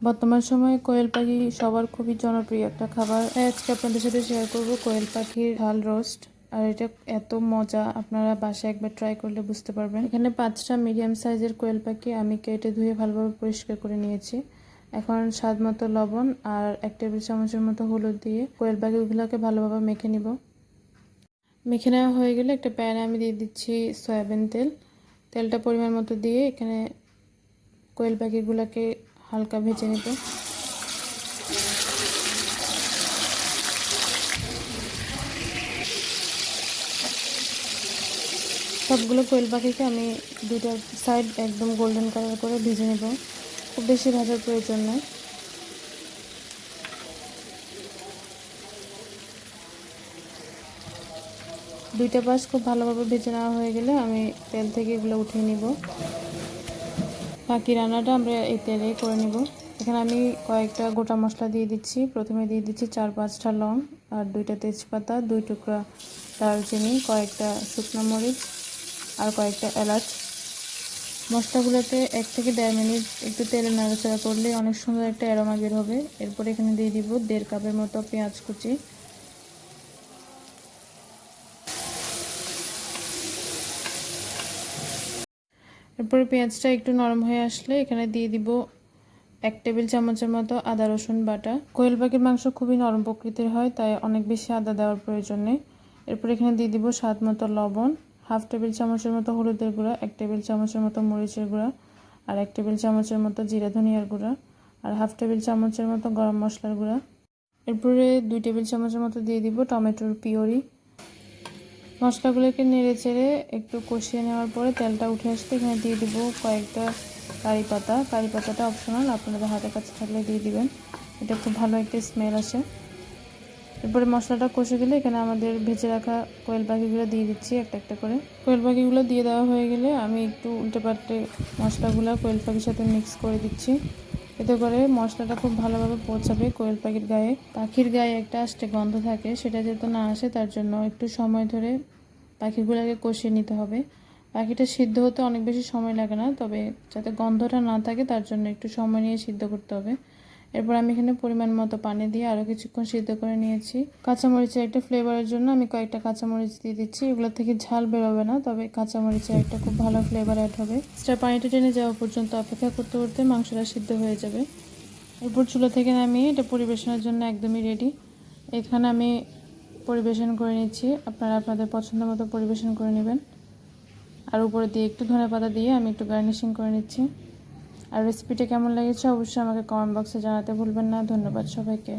বর্তমান সময়ে কোয়েল পাখি সবার খুবই জনপ্রিয় একটা খাবার। আজকে আপনাদের সাথে শেয়ার করব কোয়েল পাখির ঝাল রোস্ট আর এটা এত মজা, আপনারা বাসায় একবার ট্রাই করলে বুঝতে পারবেন। এখানে পাঁচটা মিডিয়াম সাইজের কোয়েল পাখি আমি কেটে ধুয়ে ভালোভাবে পরিষ্কার করে নিয়েছি। এখন স্বাদ মতো লবণ আর এক টেবিল চামচের মতো হলুদ দিয়ে কোয়েল পাখিগুলোকে ভালোভাবে মেখে নিব। মেখে নেওয়া হয়ে গেলে একটা প্যানে আমি দিয়ে দিচ্ছি সয়াবিন তেল। তেলটা পরিমাণ মতো দিয়ে এখানে কোয়েল পাখিগুলোকে হালকা ভেজে নেব। সবগুলো কোয়েল পাখিকে আমি দুটো সাইড একদম গোল্ডেন কালার করে ভেজে নেব। খুব বেশি ভাজার প্রয়োজন নয় দুইটা পাশ খুব ভালোভাবে ভেজে নেওয়া হয়ে গেলে আমি তেল থেকে এগুলো উঠিয়ে নিব। বাকি রান্নাটা আমরা এই তেলেই করে নিব। এখানে আমি কয়েকটা গোটা মশলা দিয়ে দিচ্ছি। প্রথমে দিয়ে দিচ্ছি চার পাঁচটা লং আর দুইটা তেজপাতা, দুই টুকরা দারচিনি, কয়েকটা শুকনো মরিচ আর কয়েকটা এলাচ। মশলাগুলোতে এক থেকে দেড় মিনিট একটু তেলে নাড়াচাড়া করলে অনেক সুন্দর একটা অ্যারোমা বের হবে। এরপর এখানে দিয়ে দিব দেড় কাপের মতো পেঁয়াজ কুচি। এরপরে পেঁয়াজটা একটু নরম হয়ে আসলে এখানে দিয়ে দিব এক টেবিল চামচের মতো আদা, রসুন বাটা। কোয়েল পাখির মাংস খুবই নরম প্রকৃতির হয়, তাই অনেক বেশি আদা দেওয়ার প্রয়োজন নেই। এরপর এখানে দিয়ে দিব স্বাদ মতো লবণ, হাফ টেবিল চামচের মতো হলুদের গুঁড়া, এক টেবিল চামচের মতো মরিচের গুঁড়া আর এক টেবিল চামচের মতো জিরা ধনিয়ার গুঁড়া আর হাফ টেবিল চামচের মতো গরম মশলার গুঁড়া। এরপরে দুই টেবিল চামচের মতো দিয়ে দিব টমেটোর পিওরি। মশলাগুলোকে নেড়ে চেড়ে একটু কষিয়ে নেওয়ার পরে তেলটা উঠে আসতে এখানে দিয়ে দিব কয়েকটা কারি পাতা। কারি পাতাটা অপশনাল আপনাদের হাতের কাছে থাকলে দিয়ে দিবেন। এটা খুব ভালো একটা স্মেল আসে। এরপরে মশলাটা কষে গেলে এখানে আমাদের ভেজে রাখা কোয়েল পাখিগুলো দিয়ে দিচ্ছি একটা একটা করে। কোয়েল পাখিগুলো দিয়ে দেওয়া হয়ে গেলে আমি একটু উল্টে পাল্টে মশলাগুলো কোয়েল পাখির সাথে মিক্স করে দিচ্ছি। এতে করে মশলাটা খুব ভালোভাবে পৌঁছাবে কোয়েল পাখির গায়ে। পাখির গায়ে একটা আষ্টে গন্ধ থাকে, সেটা যাতে না আসে, তার জন্য একটু সময় ধরে পাখিগুলোকে কষিয়ে নিতে হবে। পাখিটা সিদ্ধ হতে অনেক বেশি সময় লাগে না, তবে যাতে গন্ধটা না থাকে, তার জন্য একটু সময় নিয়ে সিদ্ধ করতে হবে। এরপর আমি এখানে পরিমাণ মতো পানি দিয়ে আরও কিছুক্ষণ সিদ্ধ করে নিয়েছি। কাঁচামরিচের একটা ফ্লেভারের জন্য আমি কয়েকটা কাঁচামরিচ দিয়ে দিচ্ছি। এগুলো থেকে ঝাল বেরোবে না, তবে কাঁচামরিচের একটা খুব ভালো ফ্লেভার অ্যাড হবে। সেটা পানিটা টেনে যাওয়া পর্যন্ত অপেক্ষা করতে করতে মাংসটা সিদ্ধ হয়ে যাবে। এরপর চুলো থেকে নামিয়ে এটা পরিবেশনের জন্য একদমই রেডি এখানে আমি পরিবেশন করে নিচ্ছি। আপনারা আপনাদের পছন্দ মতো পরিবেশন করে নেবেন। আর উপরে দিয়ে একটু ধনে পাতা দিয়ে আমি একটু গার্নিশিং করে নিচ্ছি। আর রেসিপিটা কেমন লেগেছে অবশ্যই আমাকে কমেন্ট বক্সে জানাতে ভুলবেন না। ধন্যবাদ সবাইকে।